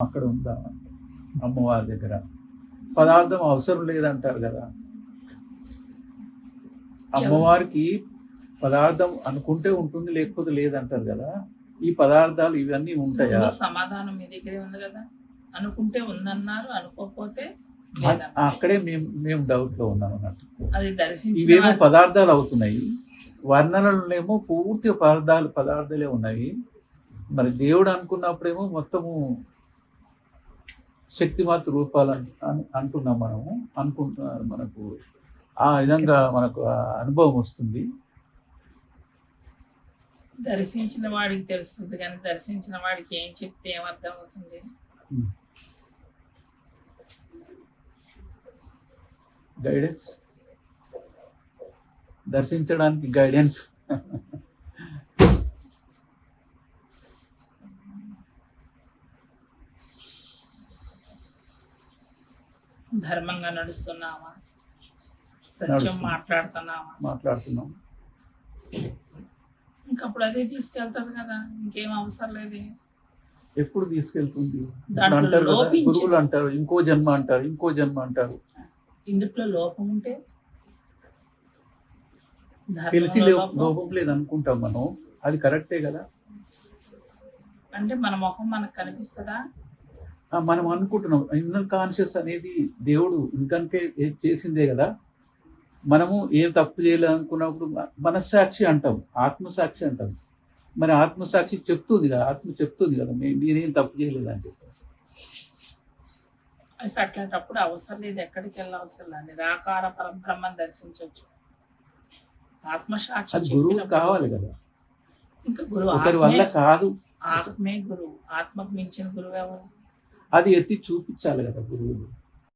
అక్కడ ఉందా? అమ్మవారి దగ్గర. పదార్థం అవసరం లేదంటారు కదా. అమ్మవారికి పదార్థం అనుకుంటే ఉంటుంది లేకపోతే లేదంటారు కదా. ఈ పదార్థాలు ఇవన్నీ ఉంటాయా? సమాధానం మీ దగ్గరే ఉంది కదా. అనుకుంటే ఉందన్నారు అనుకోకపోతే అక్కడే మేము మేము డౌట్లో ఉన్నాం అన్నట్టు. ఇవేమో పదార్థాలు అవుతున్నాయి. వర్ణనలోనేమో పూర్తి పదార్థాలు పదార్థాలే ఉన్నాయి. మరి దేవుడు అనుకున్నప్పుడేమో మొత్తము శక్తిమాత రూపాలు అంటున్నాం మనము. అనుకుంటున్నా మనకు. ఆ విధంగా మనకు అనుభవం వస్తుంది. దర్శించిన వాడికి తెలుస్తుంది కానీ దర్శించిన వాడికి ఏం చెప్తే ఏమర్థం అవుతుంది? గైడెన్స్ దర్శించడానికి గైడెన్స్ ధర్మంగా నడుస్తున్నావా? సత్యం నడుస్తున్నాం. మాట్లాడుతున్నావా? మాట్లాడుతున్నాం. ఇంకప్పుడు అదే తీసుకెళ్తాది కదా ఇంకేం అవసరం లేదు. ఎప్పుడు తీసుకెళ్తుంది? అంటారు. గురువులు అంటారు ఇంకో జన్మ అంటారు ఇంకో జన్మ అంటారు. ఇందులో లోపం ఉంటే? తెలిసి లోపం లేదు అనుకుంటాం మనం. అది కరెక్టే కదా? అంటే మన ముఖం మనకు కనిపిస్తుందా? మనం అనుకుంటున్నాం ఇన్నర్ కాన్షియస్ అనేది దేవుడు ఇంకంటే చేసిందే కదా. మనము ఏం తప్పు చేయలేదు అనుకున్నప్పుడు మనస్సాక్షి అంటాం ఆత్మసాక్షి అంటాం. మరి ఆత్మసాక్షి చెప్తుంది కదా ఆత్మ చెప్తుంది కదా "నే- నేనేం తప్పు చేయలేదు అని చెప్పి. అయితే అట్లాంటప్పుడు అవసరం లేదు ఎక్కడికి వెళ్ళవసరం లేదు. నిరాకార పరబ్రహ్మని దర్శించవచ్చు. ఆత్మసాక్షి గురువు కావాలి కదా. ఇంకా గురువు ఒకరి వల్ల కాదు. ఆత్మే గురువు. ఆత్మకు మించిన గురువు ఎవరు? అది ఎత్తి చూపించాలి కదా గురువులు.